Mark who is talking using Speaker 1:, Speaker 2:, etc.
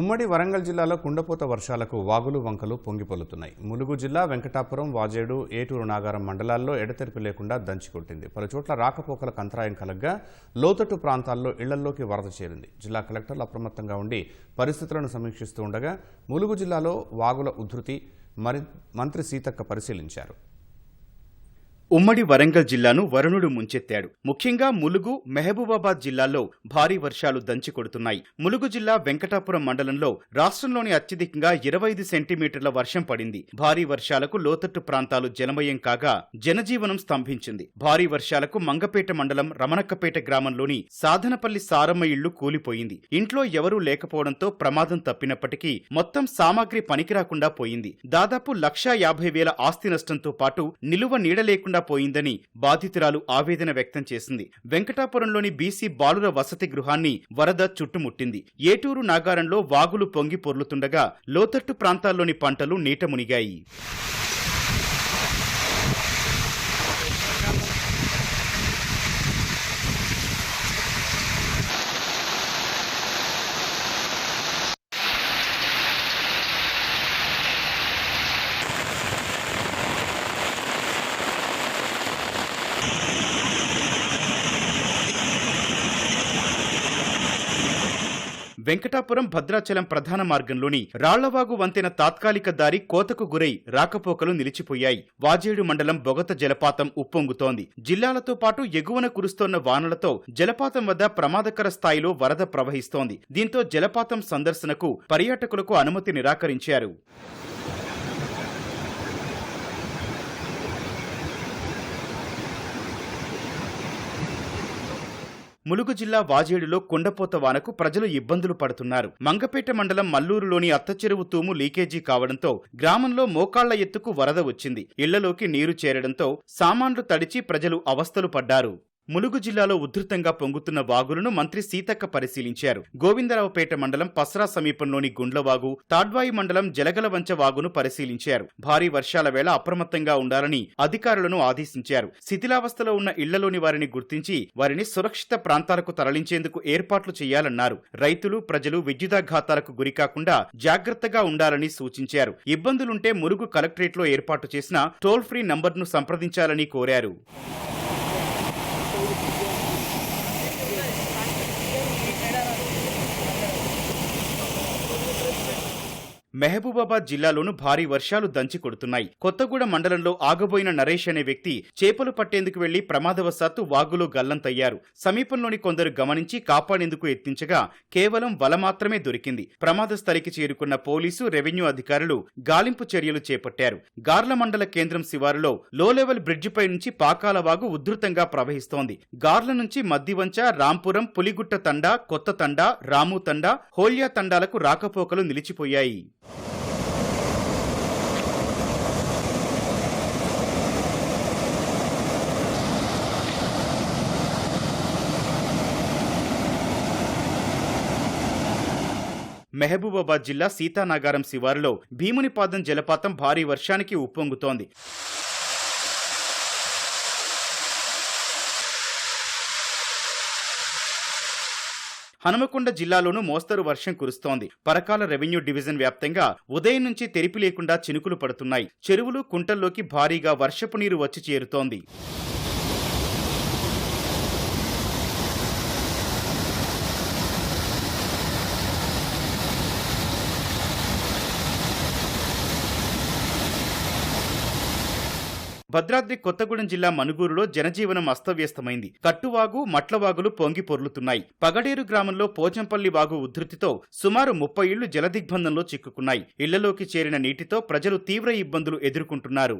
Speaker 1: ఉమ్మడి వరంగల్ జిల్లాలో కుండపోత వర్షాలకు వాగులు వంకలు పొంగిపొల్లుతున్నాయి. ములుగు జిల్లా వెంకటాపురం వాజేడు ఏటూరు నాగారం మండలాల్లో ఎడతెరిపి లేకుండా దంచికొట్టింది పలుచోట్ల రాకపోకలకు అంతరాయం కలగ్గా లోతట్టు ప్రాంతాల్లో ఇళ్ళల్లోకి వరద చేరింది. జిల్లా కలెక్టర్లు అప్రమత్తంగా ఉండి పరిస్థితులను సమీక్షిస్తూ ఉండగా ములుగు జిల్లాలో వాగుల ఉధృతి మరి మంత్రి సీతక్క పరిశీలించారు.
Speaker 2: ఉమ్మడి వరంగల్ జిల్లాను వరుణుడు ముంచెత్తాడు. ముఖ్యంగా ములుగు మెహబూబాబాద్ జిల్లాల్లో భారీ వర్షాలు దంచి కొడుతున్నాయి. ములుగు జిల్లా వెంకటాపురం మండలంలో రాష్ట్రంలోని అత్యధికంగా ఇరవై ఐదు సెంటీమీటర్ల వర్షం పడింది. భారీ వర్షాలకు లోతట్టు ప్రాంతాలు జలమయం కాగా జనజీవనం స్తంభించింది. భారీ వర్షాలకు మంగపేట మండలం రమణక్కపేట గ్రామంలోని సాధనపల్లి సారమ్మ ఇళ్ళు కూలిపోయింది. ఇంట్లో ఎవరూ లేకపోవడంతో ప్రమాదం తప్పినప్పటికీ మొత్తం సామాగ్రి పనికిరాకుండా పోయింది. దాదాపు లక్షా యాభై వేల ఆస్తి నష్టంతో పాటు నిలువ నీడ లేకుండా పోయిందని బాధితురాలు ఆవేదన వ్యక్తం చేసింది. వెంకటాపురంలోని బీసీ బాలుర వసతి గృహాన్ని వరద చుట్టుముట్టింది. ఏటూరు నాగారంలో వాగులు పొంగి పొర్లుతుండగా లోతట్టు ప్రాంతాల్లోని పంటలు నీట మునిగాయి. వెంకటాపురం భద్రాచలం ప్రధాన మార్గంలోని రాళ్ళవాగు వంతెన తాత్కాలిక దారి కోతకు గురై రాకపోకలు నిలిచిపోయాయి. వాజేడు మండలం బొగత జలపాతం ఉప్పొంగుతోంది. జిల్లాలతో పాటు ఎగువన కురుస్తోన్న వానలతో జలపాతం వద్ద ప్రమాదకర స్థాయిలో వరద ప్రవహిస్తోంది. దీంతో జలపాతం సందర్శనకు పర్యాటకులకు అనుమతి నిరాకరించారు. ములుగు జిల్లా వాజేడులో కొండపోత వానకు ప్రజలు ఇబ్బందులు పడుతున్నారు. మంగపేట మండలం మల్లూరులోని అత్తచెరువు తూము లీకేజీ కావడంతో గ్రామంలో మోకాళ్ళ ఎత్తుకు వరద వచ్చింది. ఇళ్ళలోకి నీరు చేరడంతో సామాన్లు తడిచి ప్రజలు అవస్థలు పడ్డారు. ములుగు జిల్లాలో ఉధృతంగా పొంగుతున్న వాగులను మంత్రి సీతక్క పరిశీలించారు. గోవిందరావుపేట మండలం పస్రా సమీపంలోని గుండ్లవాగు తాడ్వాయి మండలం జలగలవంచ వాగును పరిశీలించారు. భారీ వర్షాల వేళ అప్రమత్తంగా ఉండాలని అధికారులను ఆదేశించారు. శిథిలావస్థలో ఉన్న ఇళ్ళలోని వారిని గుర్తించి వారిని సురక్షిత ప్రాంతాలకు తరలించేందుకు ఏర్పాట్లు చేయాలన్నారు. రైతులు ప్రజలు విద్యుదాఘాతాలకు గురికాకుండా జాగ్రత్తగా ఉండాలని సూచించారు. ఇబ్బందులుంటే మురుగు కలెక్టరేట్లో ఏర్పాటు చేసిన టోల్ ఫ్రీ నంబర్ను సంప్రదించాలని కోరారు. మెహబూబాబాద్ జిల్లాలోనూ భారీ వర్షాలు దంచి కొడుతున్నాయి. కొత్తగూడ మండలంలో ఆగబోయిన నరేష్ అనే వ్యక్తి చేపలు పట్టేందుకు వెళ్ళి ప్రమాదవశాత్తు వాగులో గల్లంతయ్యారు సమీపంలోని కొందరు గమనించి కాపాడేందుకు ఎత్తించగా కేవలం వల మాత్రమే దొరికింది. ప్రమాద స్థలికి చేరుకున్న పోలీసు రెవెన్యూ అధికారులు గాలింపు చర్యలు చేపట్టారు. గార్ల మండల కేంద్రం శివారులో లో లెవెల్ బ్రిడ్జిపై నుంచి పాకాల వాగు ఉధృతంగా ప్రవహిస్తోంది. గార్ల నుంచి మద్దివంచ రాంపురం పులిగుట్ట తండా కొత్త తండా రాము తండా హోల్యా తండాలకు రాకపోకలు నిలిచిపోయాయి. మెహబూబాబాద్ జిల్లా సీతానగారం శివారులో భీమునిపాదం జలపాతం భారీ వర్షానికి ఉప్పొంగుతోంది. హనుమకొండ జిల్లాలోనూ మోస్తరు వర్షం కురుస్తోంది. పరకాల రెవెన్యూ డివిజన్ వ్యాప్తంగా ఉదయం నుంచి తెరిపి లేకుండా చినుకులు పడుతున్నాయి. చెరువులు కుంటల్లోకి భారీగా వర్షపు నీరు వచ్చి చేరుతోంది. భద్రాద్రి కొత్తగూడెం జిల్లా మనుగూరులో జనజీవనం అస్తవ్యస్తమైంది. కట్టువాగు మట్లవాగులు పొంగి పొర్లుతున్నాయి. పగడేరు గ్రామంలో పోచంపల్లి వాగు ఉధృతితో సుమారు ముప్పై ఇళ్ళు జలదిగ్బంధంలో చిక్కుకున్నాయి. ఇళ్ళలోకి చేరిన నీటితో ప్రజలు తీవ్ర ఇబ్బందులు ఎదుర్కొంటున్నారు.